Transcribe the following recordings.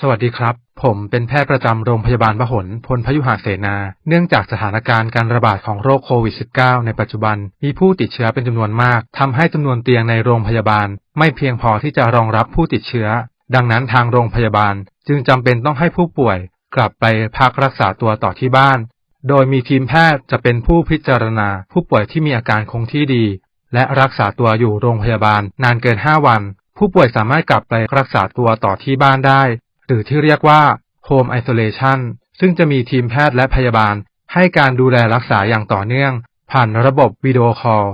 สวัสดีครับ ผมเป็นแพทย์ประจำโรงพยาบาลพหลพลพยุหเสนา เนื่องจากสถานการณ์การระบาดของโรคโควิด -19 ในปัจจุบัน มีผู้ติดเชื้อเป็นจำนวนมาก ทำให้จำนวนเตียงในโรงพยาบาล ไม่เพียงพอที่จะรองรับผู้ติดเชื้อ ดังนั้นทางโรงพยาบาล จึงจำเป็นต้องให้ผู้ป่วย กลับไปพักรักษาตัวต่อที่บ้าน โดยมีทีมแพทย์จะเป็นผู้พิจารณา ผู้ป่วยที่มีอาการคงที่ดี และรักษาตัวอยู่โรงพยาบาล นานเกิน 5 วัน ผู้ป่วยสามารถกลับไปรักษาตัวต่อที่บ้านได้ หรือที่เรียกว่า Home Isolation ซึ่งจะมีทีมแพทย์และพยาบาล ให้การดูแลรักษาอย่างต่อเนื่อง ผ่านระบบวิดีโอคอล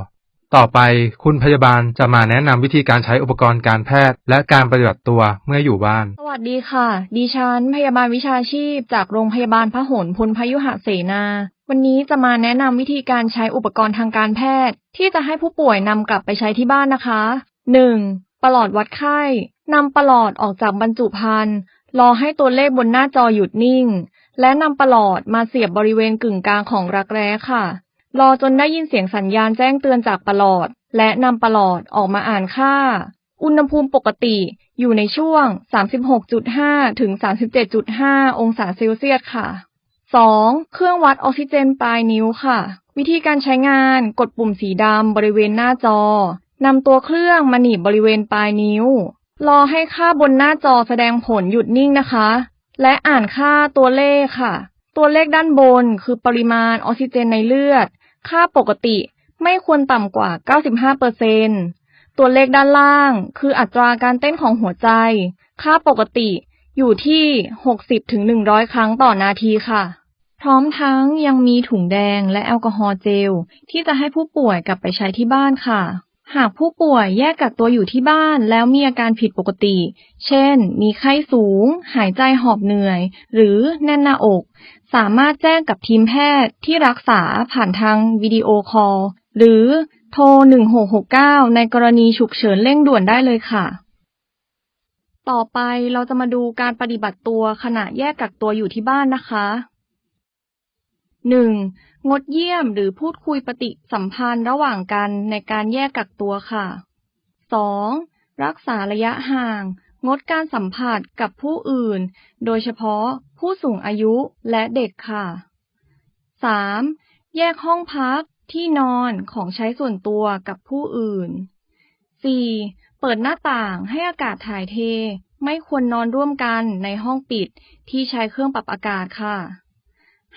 ต่อไปคุณพยาบาลจะมาแนะนำวิธีการใช้อุปกรณ์การแพทย์ และการปฏิบัติตัวเมื่ออยู่บ้าน สวัสดีค่ะ ดิฉันพยาบาลวิชาชีพ จากโรงพยาบาลพหลพลพยุหเสนา วันนี้จะมาแนะนำวิธีการใช้อุปกรณ์ทางการแพทย์ ที่จะให้ผู้ป่วยนำกลับไปใช้ที่บ้านนะคะ 1. ปลอดวัดไข้นำปลอดออกจากบรรจุภัณฑ์ รอให้ตัวเลขบนหน้าจอหยุดนิ่ง และนำปลอดมาเสียบบริเวณกึ่งกลางของรักแร้ค่ะ รอจนได้ยินเสียงสัญญาณแจ้งเตือนจากปลอด และนำปลอดออกมาอ่านค่า อุณหภูมิปกติอยู่ในช่วง 36.5 ถึง 37.5 องศาเซลเซียสค่ะ 2. เครื่องวัดออกซิเจนปลายนิ้วค่ะ วิธีการใช้งานกดปุ่มสีดำบริเวณหน้าจอนำตัวเครื่องมาหนีบบริเวณปลายนิ้ว รอให้ค่าบนหน้าจอแสดงผลหยุดนิ่งนะคะ และอ่านค่าตัวเลขค่ะ ตัวเลขด้านบนคือปริมาณออกซิเจนในเลือด ค่าปกติไม่ควรต่ำกว่า 95เปอร์เซนตัวเลขด้านล่างคืออัตราการเต้นของหัวใจ ค่าปกติอยู่ที่ 60-100 ครั้งต่อนาทีค่ะ พร้อมทั้งยังมีถุงแดงและแอลกอฮอล์เจล ที่จะให้ผู้ป่วยกลับไปใช้ที่บ้านค่ะ หากผู้ป่วยแยกกักตัวอยู่ที่บ้านแล้วมีอาการผิดปกติ เช่น มีไข้สูง หายใจหอบเหนื่อย หรือแน่นหน้าอก สามารถแจ้งกับทีมแพทย์ที่รักษาผ่านทางวิดีโอคอล หรือโทร 1669 ในกรณีฉุกเฉินเร่งด่วนได้เลยค่ะ ต่อไปเราจะมาดูการปฏิบัติตัวขณะแยกกักตัวอยู่ที่บ้านนะคะ 1. งดเยี่ยมหรือพูดคุยปฏิสัมพันธ์ระหว่างกันในการแยกกักตัวค่ะ 2. รักษาระยะห่าง งดการสัมผัสกับผู้อื่น โดยเฉพาะผู้สูงอายุและเด็กค่ะ 3. แยกห้องพักที่นอนของใช้ส่วนตัวกับผู้อื่น 4. เปิดหน้าต่างให้อากาศถ่ายเท ไม่ควรนอนร่วมกันในห้องปิดที่ใช้เครื่องปรับอากาศค่ะ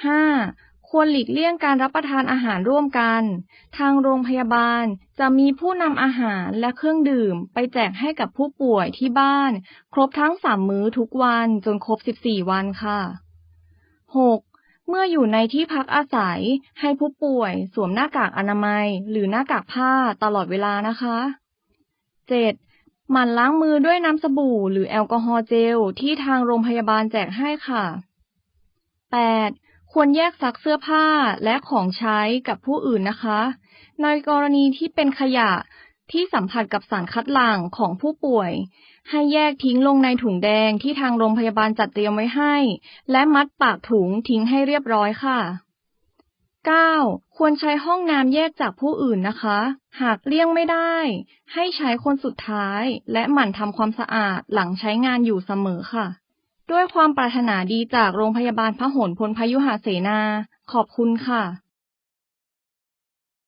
5. ควรหลีกเลี่ยงการรับประทานอาหารร่วมกัน ทางโรงพยาบาลจะมีผู้นำอาหารและเครื่องดื่ม ไปแจกให้กับผู้ป่วยที่บ้าน ครบทั้ง3มื้อทุกวันจนครบ 14 วันค่ะ 6. เมื่ออยู่ในที่พักอาศัย ให้ผู้ป่วยสวมหน้ากากอนามัย หรือหน้ากากผ้าตลอดเวลานะคะ 7. หมั่นล้างมือด้วยน้ำสบู่หรือแอลกอฮอล์เจลที่ทางโรงพยาบาลแจกให้ค่ะ 8. ควรแยกซักเสื้อผ้าและของใช้กับผู้อื่นนะคะ ในกรณีที่เป็นขยะที่สัมผัสกับสารคัดหลั่งของผู้ป่วย ให้แยกทิ้งลงในถุงแดงที่ทางโรงพยาบาลจัดเตรียมไว้ให้ และมัดปากถุงทิ้งให้เรียบร้อยค่ะ 9. ควรใช้ห้องน้ำแยกจากผู้อื่นนะคะ หากเลี่ยงไม่ได้ ให้ใช้คนสุดท้ายและหมั่นทำความสะอาดหลังใช้งานอยู่เสมอค่ะ ด้วยความปรารถนาดีจากโรงพยาบาลพหลพลพยุหเสนา ขอบคุณค่ะ